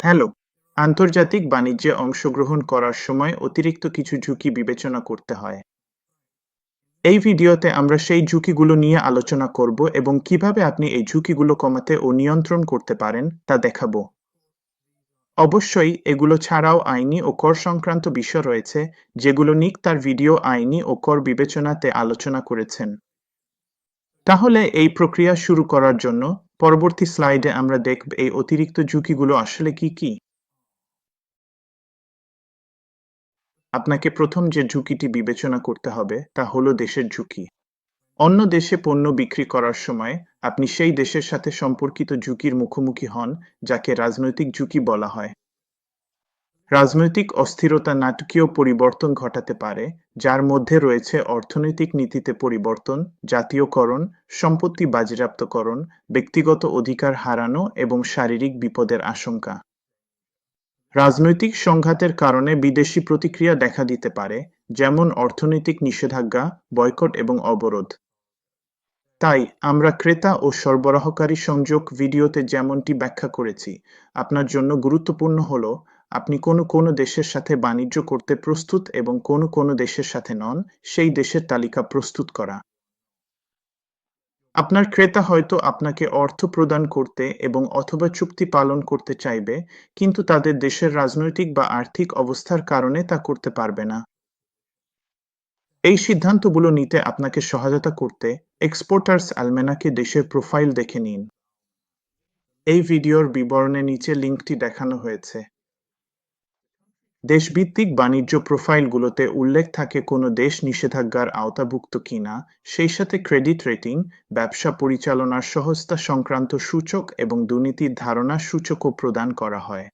Hello, আন্তর্জাতিক বাণিজ্যে অংশগ্রহণ করার সময় অতিরিক্ত কিছু ঝুঁকি বিবেচনা করতে হয়। এই ভিডিওতে আমরা সেই ঝুঁকিগুলো নিয়ে আলোচনা করব এবং কীভাবে আপনি এই ঝুঁকিগুলো কমাতে ও নিয়ন্ত্রণ করতে পারেন তা দেখাবো। অবশ্যই এগুলো ছাড়াও আইনি ও কর সংক্রান্ত বিষয় রয়েছে, যেগুলো নিক তার ভিডিও আইনি ও কর বিবেচনাতে আলোচনা করেছেন। তাহলে এই প্রক্রিয়া শুরু করার জন্য পরবর্তী স্লাইডে আমরা দেখব এই অতিরিক্ত ঝুঁকিগুলো আসলে কি কি। আপনাকে প্রথম যে ঝুঁকিটি বিবেচনা করতে হবে তা হলো দেশের ঝুঁকি। অন্য দেশে পণ্য বিক্রি করার সময় আপনি সেই দেশের সাথে সম্পর্কিত ঝুঁকির মুখোমুখি হন, যাকে রাজনৈতিক ঝুঁকি বলা হয়। রাজনৈতিক অস্থিরতা নাটকীয় পরিবর্তন ঘটাতে পারে, যার মধ্যে রয়েছে অর্থনৈতিক নীতিতে পরিবর্তন, জাতীয়করণ, সম্পত্তি বাজেয়াপ্তকরণ, ব্যক্তিগত অধিকার হারানো এবং শারীরিক বিপদের আশঙ্কা। রাজনৈতিক সংঘাতের কারণে বিদেশি প্রতিক্রিয়া দেখা দিতে পারে, যেমন অর্থনৈতিক নিষেধাজ্ঞা, বয়কট এবং অবরোধ। তাই, আমরা ক্রেতা ও সরবরাহকারী সংযোগ ভিডিওতে যেমনটি ব্যাখ্যা করেছি, আপনার জন্য গুরুত্বপূর্ণ হল আপনি কোনো কোনো দেশের সাথে বাণিজ্য করতে প্রস্তুত এবং কোনো কোনো দেশের সাথে নন, সেই দেশের তালিকা প্রস্তুত করা। আপনার ক্রেতা হয়তো আপনাকে অর্থ প্রদান করতে এবং অথবা চুক্তি পালন করতে চাইবে, কিন্তু তাদের দেশের রাজনৈতিক বা আর্থিক অবস্থার কারণে তা করতে পারবে না। এই সিদ্ধান্তগুলো নিতে আপনাকে সহায়তা করতে এক্সপোর্টার্স অ্যালমেনাকে দেশের প্রোফাইল দেখে নিন। এই ভিডিওর বিবরণে নিচে লিঙ্কটি দেখানো হয়েছে। দেশভিত্তিক বাণিজ্য প্রোফাইলগুলোতে উল্লেখ থাকে কোনো দেশ নিষেধাজ্ঞার আওতাভুক্ত কিনা, সেই সাথে ক্রেডিট রেটিং, ব্যবসা পরিচালনার সহজতা সংক্রান্ত সূচক এবং দুর্নীতির ধারণা সূচকও প্রদান করা হয়।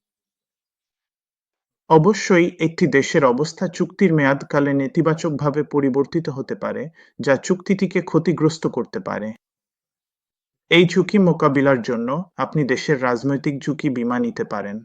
অবশ্যই একটি দেশের অবস্থা চুক্তির মেয়াদকালে নেতিবাচকভাবে পরিবর্তিত হতে পারে, যা চুক্তিটিকে ক্ষতিগ্রস্ত করতে পারে। এই ঝুঁকি মোকাবিলার জন্য আপনি দেশের রাজনৈতিক ঝুঁকি বীমা নিতে পারেন।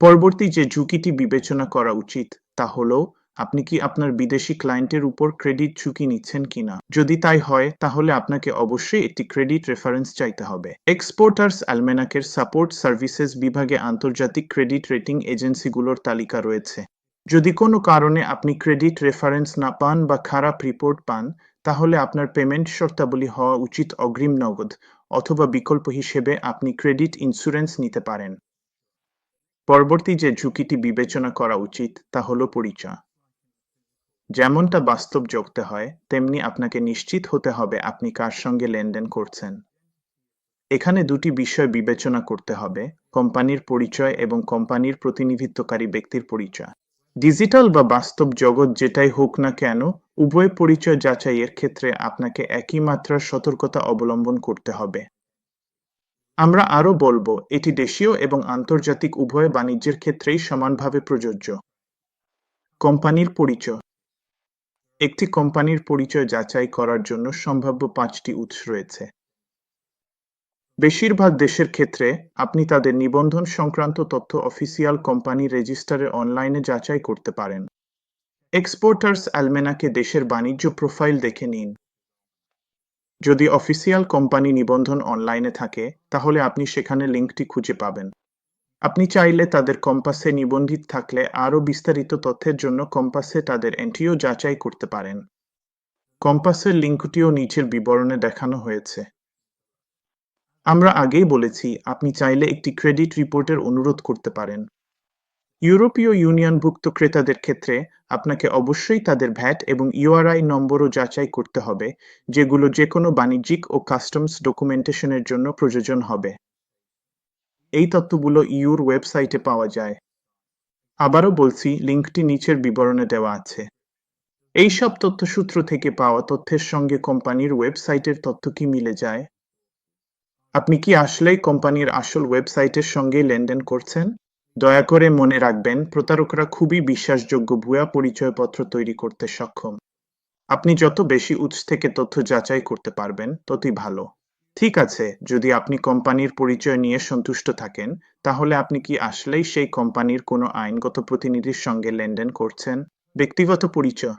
পরবর্তী যে ঝুঁকিটি বিবেচনা করা উচিত, তা হল, আপনি কি আপনার বিদেশি ক্লায়েন্টের উপর ক্রেডিট ঝুঁকি নিচ্ছেন কিনা? যদি তাই হয়, তাহলে আপনাকে অবশ্যই একটি ক্রেডিট রেফারেন্স চাইতে হবে। এক্সপোর্টার্স অ্যালমেনাকের সাপোর্ট সার্ভিসেস বিভাগে আন্তর্জাতিক ক্রেডিট রেটিং এজেন্সিগুলোর তালিকা রয়েছে। যদি কোনো কারণে আপনি ক্রেডিট রেফারেন্স না পান বা খারাপ রিপোর্ট পান, তাহলে আপনার পেমেন্ট শর্তাবলী হওয়া উচিত অগ্রিম নগদ অথবা বিকল্প হিসেবে আপনি ক্রেডিট ইন্স্যুরেন্স নিতে পারেন। পরবর্তী যে ঝুঁকিটি বিবেচনা করা উচিত, তা হল পরিচয়। যেমনটা বাস্তব যোগতে হয়, তেমনি আপনাকে নিশ্চিত হতে হবে আপনি কার সঙ্গে লেনদেন করছেন। এখানে দুটি বিষয় বিবেচনা করতে হবে, কোম্পানির পরিচয় এবং কোম্পানির প্রতিনিধিত্বকারী ব্যক্তির পরিচয়। ডিজিটাল বা বাস্তব জগৎ যেটাই হোক না কেন, উভয় পরিচয় যাচাইয়ের ক্ষেত্রে আপনাকে একই মাত্রার সতর্কতা অবলম্বন করতে হবে। আমরা আরও বলব, এটি দেশীয় এবং আন্তর্জাতিক উভয় বাণিজ্যের ক্ষেত্রেই সমানভাবে প্রযোজ্য। কোম্পানির পরিচয়। একটি কোম্পানির পরিচয় যাচাই করার জন্য সম্ভাব্য পাঁচটি উৎস রয়েছে। বেশিরভাগ দেশের ক্ষেত্রে আপনি তাদের নিবন্ধন সংক্রান্ত তথ্য অফিসিয়াল কোম্পানি রেজিস্টারে অনলাইনে যাচাই করতে পারেন। এক্সপোর্টার্স অ্যালমেনাকে দেশের বাণিজ্য প্রোফাইল দেখে নিন। যদি অফিসিয়াল কোম্পানি নিবন্ধন অনলাইনে থাকে, তাহলে আপনি সেখানে লিঙ্কটি খুঁজে পাবেন। আপনি চাইলে তাদের কম্পাসে নিবন্ধিত থাকলে আরও বিস্তারিত তথ্যের জন্য কম্পাসে তাদের এন্ট্রিও যাচাই করতে পারেন। কম্পাসের লিঙ্কটিও নিচের বিবরণে দেখানো হয়েছে। আমরা আগেই বলেছি, আপনি চাইলে একটি ক্রেডিট রিপোর্টের অনুরোধ করতে পারেন। ইউরোপীয় ইউনিয়নভুক্ত ক্রেতাদের ক্ষেত্রে আপনাকে অবশ্যই তাদের ভ্যাট এবং ইউআরআই নম্বরও যাচাই করতে হবে, যেগুলো যে কোনো বাণিজ্যিক ও কাস্টমস ডকুমেন্টেশনের জন্য প্রয়োজন হবে। এই তথ্যগুলো ইউর ওয়েবসাইটে পাওয়া যায়। আবারও বলছি, লিঙ্কটি নিচের বিবরণে দেওয়া আছে। এই সব তথ্যসূত্র থেকে পাওয়া তথ্যের সঙ্গে কোম্পানির ওয়েবসাইটের তথ্য কি মিলে যায়? আপনি কি আসলেই কোম্পানির আসল ওয়েবসাইটের সঙ্গে লেনদেন করছেন? দয়া করে মনে রাখবেন, প্রতারকরা খুবই বিশ্বাসযোগ্য ভুয়া পরিচয়পত্র তৈরি করতে সক্ষম। আপনি যত বেশি উৎস থেকে তথ্য যাচাই করতে পারবেন, ততই ভালো। ঠিক আছে, যদি আপনি কোম্পানির পরিচয় নিয়ে সন্তুষ্ট থাকেন, তাহলে আপনি কি আসলেই সেই কোম্পানির কোনো আইনগত প্রতিনিধির সঙ্গে লেনদেন করছেন? ব্যক্তিগত পরিচয়।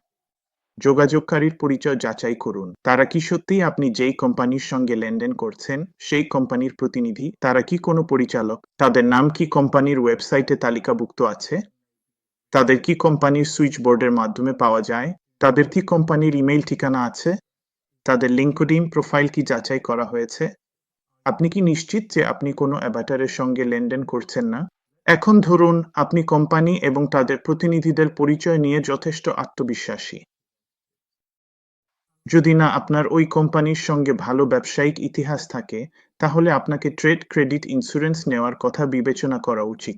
যোগাযোগকারীর পরিচয় যাচাই করুন। তারা কি সত্যিই আপনি যেই কোম্পানির সঙ্গে লেনদেন করছেন, সেই কোম্পানির প্রতিনিধি, তারা কি কোনো পরিচালক? তাদের নাম কি কোম্পানির ওয়েবসাইটে তালিকাভুক্ত আছে? তাদের কি কোম্পানির সুইচ বোর্ডের মাধ্যমে পাওয়া যায়? তাদের কি কোম্পানির ইমেইল ঠিকানা আছে? তাদের লিঙ্কডিন প্রোফাইল কি যাচাই করা হয়েছে? আপনি কি নিশ্চিত যে আপনি কোনো অ্যাভাটারের সঙ্গে লেনদেন করছেন না? এখন ধরুন, আপনি কোম্পানি এবং তাদের প্রতিনিধিদের পরিচয় নিয়ে যথেষ্ট আত্মবিশ্বাসী। যদি না আপনার ওই কোম্পানির সঙ্গে ভালো ব্যবসায়িক ইতিহাস থাকে, তাহলে আপনাকে ট্রেড ক্রেডিট ইন্স্যুরেন্স নেওয়ার কথা বিবেচনা করা উচিত।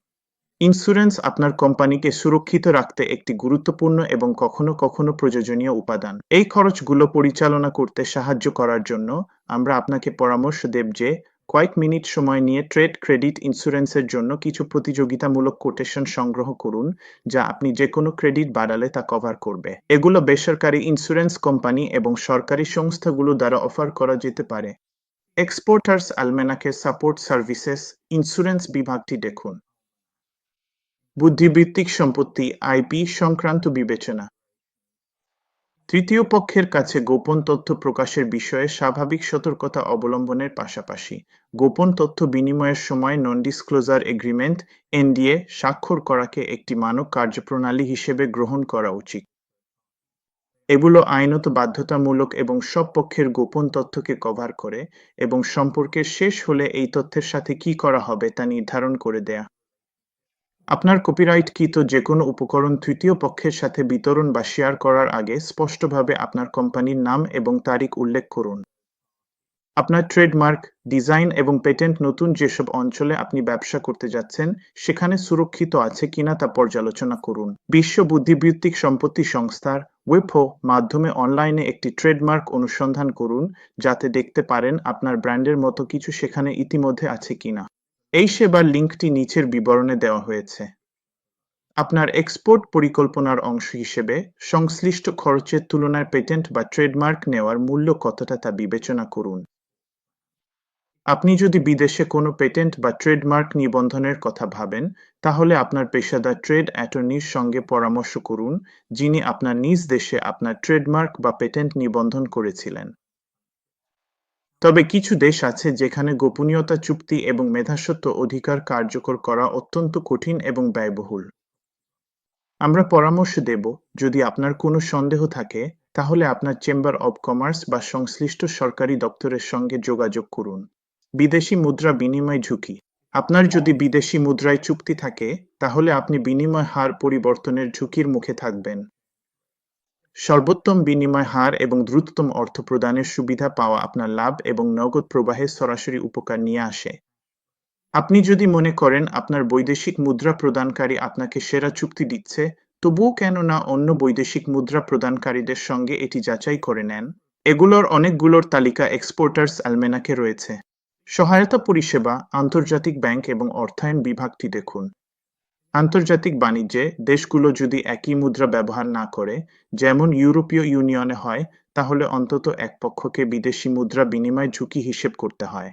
ইন্স্যুরেন্স আপনার কোম্পানিকে সুরক্ষিত রাখতে একটি গুরুত্বপূর্ণ এবং কখনো কখনো প্রয়োজনীয় উপাদান। এই খরচগুলো পরিচালনা করতে সাহায্য করার জন্য আমরা আপনাকে পরামর্শ দেব যে কয়েক মিনিট সময় নিয়ে ট্রেড ক্রেডিট ইন্স্যুরেন্সের জন্য কিছু প্রতিযোগিতামূলক কোটেশন সংগ্রহ করুন, যা আপনি যে কোনো ক্রেডিট বাড়ালে তা কভার করবে। এগুলো বেসরকারি ইন্স্যুরেন্স কোম্পানি এবং সরকারি সংস্থাগুলো দ্বারা অফার করা যেতে পারে। এক্সপোর্টার্স আলমেনাকে সাপোর্ট সার্ভিসেস ইন্স্যুরেন্স বিভাগটি দেখুন। বুদ্ধিবৃত্তিক সম্পত্তি, আইপি, সংক্রান্ত বিবেচনা। তৃতীয় পক্ষের কাছে গোপন তথ্য প্রকাশের বিষয়ে স্বাভাবিক সতর্কতা অবলম্বনের পাশাপাশি গোপন তথ্য বিনিময়ের সময় নন ডিসক্লোজার এগ্রিমেন্ট এনডিএ স্বাক্ষর করাকে একটি মানক কার্যপ্রণালী হিসেবে গ্রহণ করা উচিত। এগুলো আইনত বাধ্যতামূলক এবং সব পক্ষের গোপন তথ্যকে কভার করে এবং সম্পর্কের শেষ হলে এই তথ্যের সাথে কি করা হবে তা নির্ধারণ করে দেয়া। আপনার কপিরাইট কপিরাইটকৃত যে কোনো উপকরণ তৃতীয় পক্ষের সাথে বিতরণ বা শেয়ার করার আগে স্পষ্টভাবে আপনার কোম্পানির নাম এবং তারিখ উল্লেখ করুন। আপনার ট্রেডমার্ক ডিজাইন এবং পেটেন্ট নতুন যেসব অঞ্চলে আপনি ব্যবসা করতে যাচ্ছেন, সেখানে সুরক্ষিত আছে কিনা তা পর্যালোচনা করুন। বিশ্ব বুদ্ধিবৃত্তিক সম্পত্তি সংস্থার ওয়েবো মাধ্যমে অনলাইনে একটি ট্রেডমার্ক অনুসন্ধান করুন, যাতে দেখতে পারেন আপনার ব্র্যান্ডের মতো কিছু সেখানে ইতিমধ্যে আছে কিনা। এই সেবার লিঙ্কটি নিচের বিবরণে দেওয়া হয়েছে। আপনার এক্সপোর্ট পরিকল্পনার অংশ হিসেবে সংশ্লিষ্ট খরচের তুলনায় পেটেন্ট বা ট্রেডমার্ক নেওয়ার মূল্য কতটা তা বিবেচনা করুন। আপনি যদি বিদেশে কোনো পেটেন্ট বা ট্রেডমার্ক নিবন্ধনের কথা ভাবেন, তাহলে আপনার পেশাদার ট্রেড অ্যাটর্নির সঙ্গে পরামর্শ করুন, যিনি আপনার নিজ দেশে আপনার ট্রেডমার্ক বা পেটেন্ট নিবন্ধন করেছিলেন। তবে কিছু দেশ আছে যেখানে গোপনীয়তা, চুক্তি এবং মেধাস্বত্ব অধিকার কার্যকর করা অত্যন্ত কঠিন এবং ব্যয়বহুল। আমরা পরামর্শ দেব, যদি আপনার কোনো সন্দেহ থাকে, তাহলে আপনার চেম্বার অব কমার্স বা সংশ্লিষ্ট সরকারি দপ্তরের সঙ্গে যোগাযোগ করুন। বিদেশি মুদ্রা বিনিময় ঝুঁকি। আপনার যদি বিদেশি মুদ্রায় চুক্তি থাকে, তাহলে আপনি বিনিময় হার পরিবর্তনের ঝুঁকির মুখে থাকবেন। সর্বোত্তম বিনিময় হার এবং দ্রুততম অর্থ প্রদানের সুবিধা পাওয়া আপনার লাভ এবং নগদ প্রবাহের সরাসরি উপকার নিয়ে আসে। আপনি যদি মনে করেন আপনার বৈদেশিক মুদ্রা প্রদানকারী আপনাকে সেরা চুক্তি দিচ্ছে, তবুও কেন না অন্য বৈদেশিক মুদ্রা প্রদানকারীদের সঙ্গে এটি যাচাই করে নেন। এগুলোর অনেকগুলোর তালিকা এক্সপোর্টার্স অ্যালমেনাকে রয়েছে। সহায়তা পরিষেবা, আন্তর্জাতিক ব্যাংক এবং অর্থায়ন বিভাগটি দেখুন। আন্তর্জাতিক বাণিজ্যে দেশগুলো যদি একই মুদ্রা ব্যবহার না করে, যেমন ইউরোপীয় ইউনিয়নে হয়, তাহলে অন্তত এক পক্ষকে বিদেশি মুদ্রা বিনিময় ঝুঁকি হিসেব করতে হয়।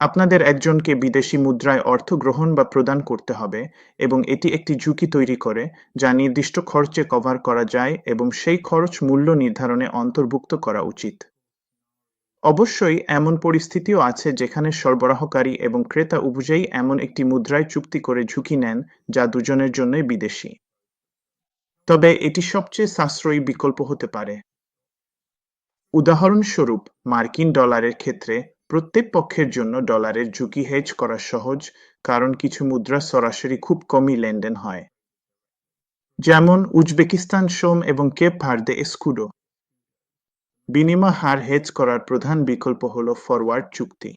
আপনাদের একজনকে বিদেশি মুদ্রায় অর্থ গ্রহণ বা প্রদান করতে হবে এবং এটি একটি ঝুঁকি তৈরি করে, যা নির্দিষ্ট খরচে কভার করা যায় এবং সেই খরচ মূল্য নির্ধারণে অন্তর্ভুক্ত করা উচিত। অবশ্যই এমন পরিস্থিতিও আছে যেখানে সরবরাহকারী এবং ক্রেতা উভয়ই এমন একটি মুদ্রায় চুক্তি করে ঝুঁকি নেন যা দুজনের জন্যই বিদেশি। তবে এটি সবচেয়ে সাশ্রয়ী বিকল্প হতে পারে। উদাহরণস্বরূপ, মার্কিন ডলারের ক্ষেত্রে প্রত্যেক পক্ষের জন্য ডলারের ঝুঁকি হেজ করা সহজ, কারণ কিছু মুদ্রা সরাসরি খুব কমই লেনদেন হয়। যেমন উজবেকিস্তান, সোম এবং কেপ ভার্দে এস্কুডো। বিনিময় হার হেজ করার প্রধান বিকল্প হল ফরওয়ার্ড চুক্তি।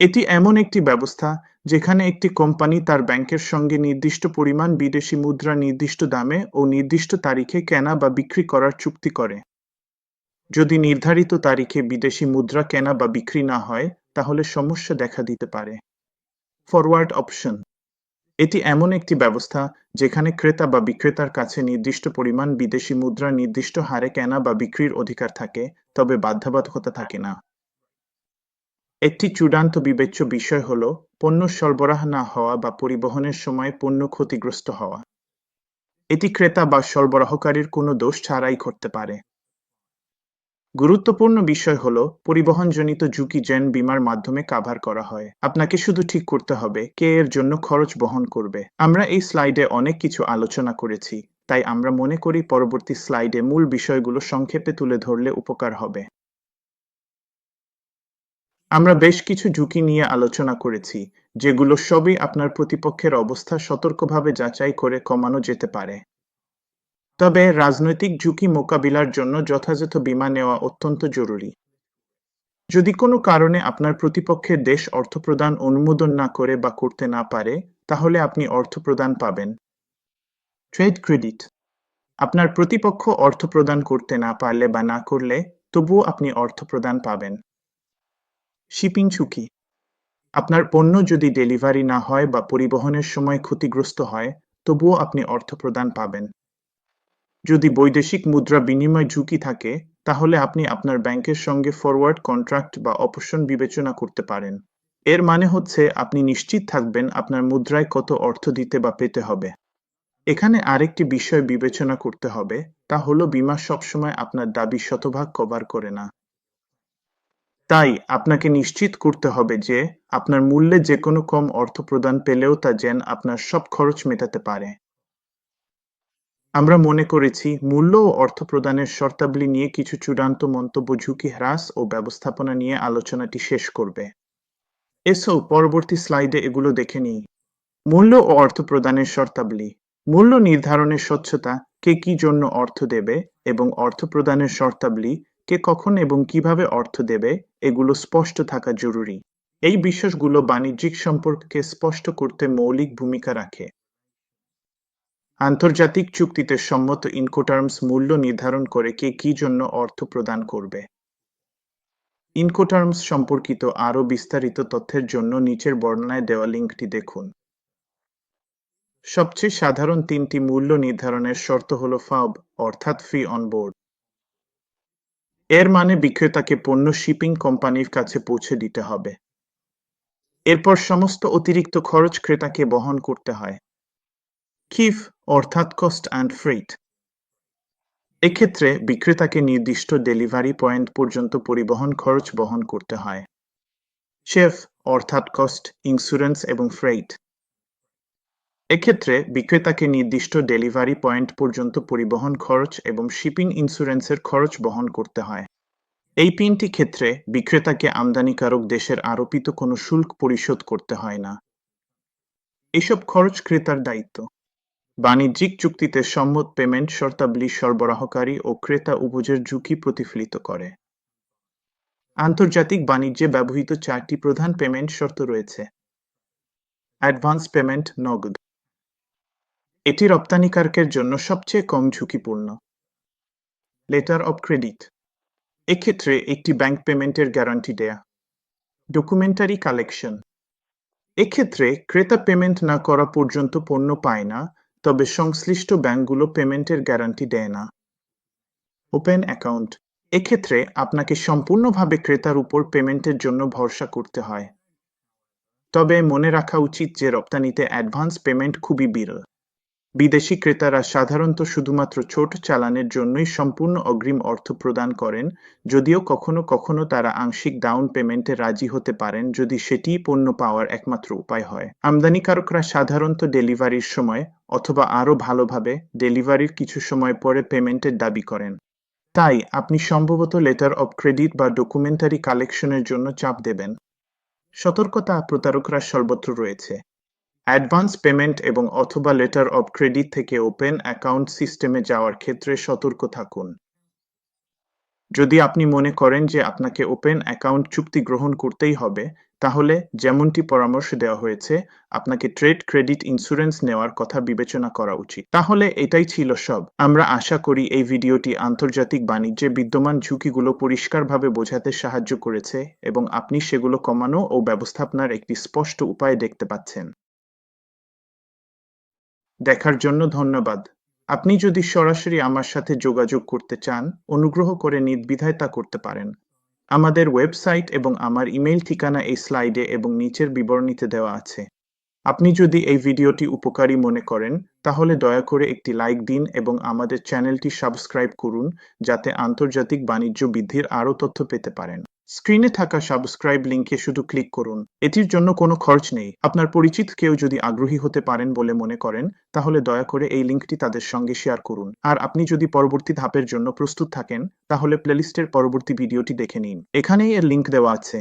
এটি এমন একটি ব্যবস্থা যেখানে একটি কোম্পানি তার ব্যাংকের সঙ্গে নির্দিষ্ট পরিমাণ বিদেশি মুদ্রা নির্দিষ্ট দামে ও নির্দিষ্ট তারিখে কেনা বা বিক্রি করার চুক্তি করে। যদি নির্ধারিত তারিখে বিদেশি মুদ্রা কেনা বা বিক্রি না হয়, তাহলে সমস্যা দেখা দিতে পারে। ফরওয়ার্ড অপশন এটি এমন একটি ব্যবস্থা যেখানে ক্রেতা বা বিক্রেতার কাছে নির্দিষ্ট পরিমাণ বিদেশি মুদ্রা নির্দিষ্ট হারে কেনা বা বিক্রির অধিকার থাকে, তবে বাধ্যবাধকতা থাকে না। একটি চূড়ান্ত বিবেচ্য বিষয় হল পণ্য সরবরাহ না হওয়া বা পরিবহনের সময় পণ্য ক্ষতিগ্রস্ত হওয়া। এটি ক্রেতা বা সরবরাহকারীর কোনো দোষ ছাড়াই ঘটতে পারে। গুরুত্বপূর্ণ বিষয় হল পরিবহনজনিত ঝুঁকি জেন বিমার মাধ্যমে কাভার করা হয়। আপনাকে শুধু ঠিক করতে হবে কে এর জন্য খরচ বহন করবে। আমরা এই স্লাইডে অনেক কিছু আলোচনা করেছি, তাই আমরা মনে করি পরবর্তী স্লাইডে মূল বিষয়গুলো সংক্ষেপে তুলে ধরলে উপকার হবে। আমরা বেশ কিছু ঝুঁকি নিয়ে আলোচনা করেছি, যেগুলো সবই আপনার প্রতিপক্ষের অবস্থা সতর্কভাবে যাচাই করে কমানো যেতে পারে। তবে রাজনৈতিক ঝুঁকি মোকাবিলার জন্য যথাযথ বীমা নেওয়া অত্যন্ত জরুরি। যদি কোনো কারণে আপনার প্রতিপক্ষের দেশ অর্থপ্রদান অনুমোদন না করে বা করতে না পারে, তাহলে আপনি অর্থপ্রদান পাবেন। Trade credit. আপনার প্রতিপক্ষ অর্থ প্রদান করতে না পারলে বা না করলে, তবুও আপনি অর্থ প্রদান পাবেন। শিপিং ঝুঁকি। আপনার পণ্য যদি ডেলিভারি না হয় বা পরিবহনের সময় ক্ষতিগ্রস্ত হয়, তবুও আপনি অর্থ প্রদান পাবেন। যদি বৈদেশিক মুদ্রা বিনিময় ঝুঁকি থাকে, তাহলে আপনি আপনার ব্যাংকের সঙ্গে ফরওয়ার্ড কন্ট্রাক্ট বা অপশন বিবেচনা করতে পারেন। এর মানে হচ্ছে আপনি নিশ্চিত থাকবেন আপনার মুদ্রায় কত অর্থ দিতে বা পেতে হবে। এখানে আরেকটি বিষয় বিবেচনা করতে হবে, তা হলো বীমা সবসময় আপনার দাবি শতভাগ কভার করে না। তাই আপনাকে নিশ্চিত করতে হবে যে, আপনার মূল্যে যে কোনো কম অর্থ প্রদান পেলেও তা যেন আপনার সব খরচ মেটাতে পারে। আমরা মনে করেছি মূল্য ও অর্থ প্রদানের শর্তাবলী নিয়ে কিছু চূড়ান্ত মন্তব্য ঝুঁকি হ্রাস ও ব্যবস্থাপনা নিয়ে আলোচনাটি শেষ করবে। এসো পরবর্তী স্লাইডে এগুলো দেখে নিই। মূল্য ও অর্থ প্রদানের শর্তাবলী। মূল্য নির্ধারণের স্বচ্ছতা কে কি জন্য অর্থ দেবে এবং অর্থ প্রদানের শর্তাবলী কে কখন এবং কীভাবে অর্থ দেবে এগুলো স্পষ্ট থাকা জরুরি। এই বিশ্বাসগুলো বাণিজ্যিক সম্পর্ককে স্পষ্ট করতে মৌলিক ভূমিকা রাখে। আন্তর্জাতিক চুক্তিতে সম্মত ইনকোটার্মস মূল্য নির্ধারণ করে কে কি জন্য অর্থ প্রদান করবে। ইনকোটার্মস সম্পর্কিত আরও বিস্তারিত তথ্যের জন্য নিচের বর্ণনায় দেওয়া লিঙ্কটি দেখুন। সবচেয়ে সাধারণ তিনটি মূল্য নির্ধারণের শর্ত হল ফাব, অর্থাৎ ফি অন বোর্ড। এর মানে বিক্রেতাকে পণ্য শিপিং কোম্পানির কাছে পৌঁছে দিতে হবে। এরপর সমস্ত অতিরিক্ত খরচ ক্রেতাকে বহন করতে হয়। কিফ অর্থাৎ কস্ট অ্যান্ড ফ্রেট এক্ষেত্রে বিক্রেতাকে নির্দিষ্ট ডেলিভারি পয়েন্ট পর্যন্ত পরিবহন খরচ বহন করতে হয়। শেফ অর্থাৎ কস্ট ইন্স্যুরেন্স এবং ফ্রেট এক্ষেত্রে বিক্রেতাকে নির্দিষ্ট ডেলিভারি পয়েন্ট পর্যন্ত পরিবহন খরচ এবং শিপিং ইন্স্যুরেন্সের খরচ বহন করতে হয়। এই তিনটি ক্ষেত্রে বিক্রেতাকে আমদানিকারক দেশের আরোপিত কোনো শুল্ক পরিশোধ করতে হয় না। এসব খরচ ক্রেতার দায়িত্ব। বাণিজ্যিক চুক্তিতে সম্মত পেমেন্ট শর্তাবলী সরবরাহকারী ও ক্রেতা উভয়ের ঝুঁকি প্রতিফলিত করে। আন্তর্জাতিক বাণিজ্যে ব্যবহৃত চারটি প্রধান পেমেন্ট শর্ত রয়েছে। অ্যাডভান্স পেমেন্ট নগদ। এটি রপ্তানিকারকের জন্য সবচেয়ে কম ঝুঁকিপূর্ণ। Letter of credit. এক্ষেত্রে একটি ব্যাংক পেমেন্টের গ্যারান্টি দেয়া। Documentary collection. এক্ষেত্রে ক্রেতা পেমেন্ট না করা পর্যন্ত পণ্য পায় না তবে সংশ্লিষ্ট ব্যাংকগুলো পেমেন্টের গ্যারান্টি দেয় না। Open account. এক্ষেত্রে আপনাকে সম্পূর্ণভাবে ক্রেতার উপর পেমেন্টের জন্য ভরসা করতে হয়। তবে মনে রাখা উচিত যে রপ্তানিতে অ্যাডভান্স পেমেন্ট খুবই বিরল। বিদেশি ক্রেতারা সাধারণত শুধুমাত্র ছোট চালানের জন্যই সম্পূর্ণ অগ্রিম অর্থ প্রদান করেন, যদিও কখনো কখনো তারা আংশিক ডাউন পেমেন্টে রাজি হতে পারেন যদি সেটিই পণ্য পাওয়ার একমাত্র উপায় হয়। আমদানিকারকরা সাধারণত ডেলিভারির সময় অথবা আরও ভালোভাবে ডেলিভারির কিছু সময় পরে পেমেন্টের দাবি করেন। তাই আপনি সম্ভবত লেটার অব ক্রেডিট বা ডকুমেন্টারি কালেকশনের জন্য চাপ দেবেন। সতর্কতা প্রতারকরা সর্বত্র রয়েছে। অ্যাডভান্স পেমেন্ট এবং অথবা লেটার অব ক্রেডিট থেকে ওপেন অ্যাকাউন্ট সিস্টেমে যাওয়ার ক্ষেত্রে সতর্ক থাকুন। যদি আপনি মনে করেন যে আপনাকে ওপেন অ্যাকাউন্ট চুক্তি গ্রহণ করতেই হবে, তাহলে যেমনটি পরামর্শ দেওয়া হয়েছে, আপনাকে ট্রেড ক্রেডিট ইন্স্যুরেন্স নেওয়ার কথা বিবেচনা করা উচিত। তাহলে এটাই ছিল সব। আমরা আশা করি এই ভিডিওটি আন্তর্জাতিক বাণিজ্যে বিদ্যমান ঝুঁকিগুলো পরিষ্কারভাবে বোঝাতে সাহায্য করেছে এবং আপনি সেগুলো কমানো ও ব্যবস্থাপনার একটি স্পষ্ট উপায় দেখতে পাচ্ছেন। দেখার জন্য ধন্যবাদ। আপনি যদি সরাসরি আমার সাথে যোগাযোগ করতে চান, অনুগ্রহ করে নির্দ্বিধায় তা করতে পারেন। আমাদের ওয়েবসাইট এবং আমার ইমেইল ঠিকানা এই স্লাইডে এবং নিচের বিবরণীতে দেওয়া আছে। আপনি যদি এই ভিডিওটি উপকারী মনে করেন, তাহলে দয়া করে একটি লাইক দিন এবং আমাদের চ্যানেলটি সাবস্ক্রাইব করুন, যাতে আন্তর্জাতিক বাণিজ্য বৃদ্ধির আরও তথ্য পেতে পারেন। স্ক্রিনে থাকা সাবস্ক্রাইব লিঙ্কে শুধু ক্লিক করুন। এটির জন্য কোনো খরচ নেই। আপনার পরিচিত কেউ যদি আগ্রহী হতে পারেন বলে মনে করেন, তাহলে দয়া করে এই লিঙ্কটি তাদের সঙ্গে শেয়ার করুন। আর আপনি যদি পরবর্তী ধাপের জন্য প্রস্তুত থাকেন, তাহলে প্লেলিস্টের পরবর্তী ভিডিওটি দেখে নিন। এখানেই এর লিঙ্ক দেওয়া আছে।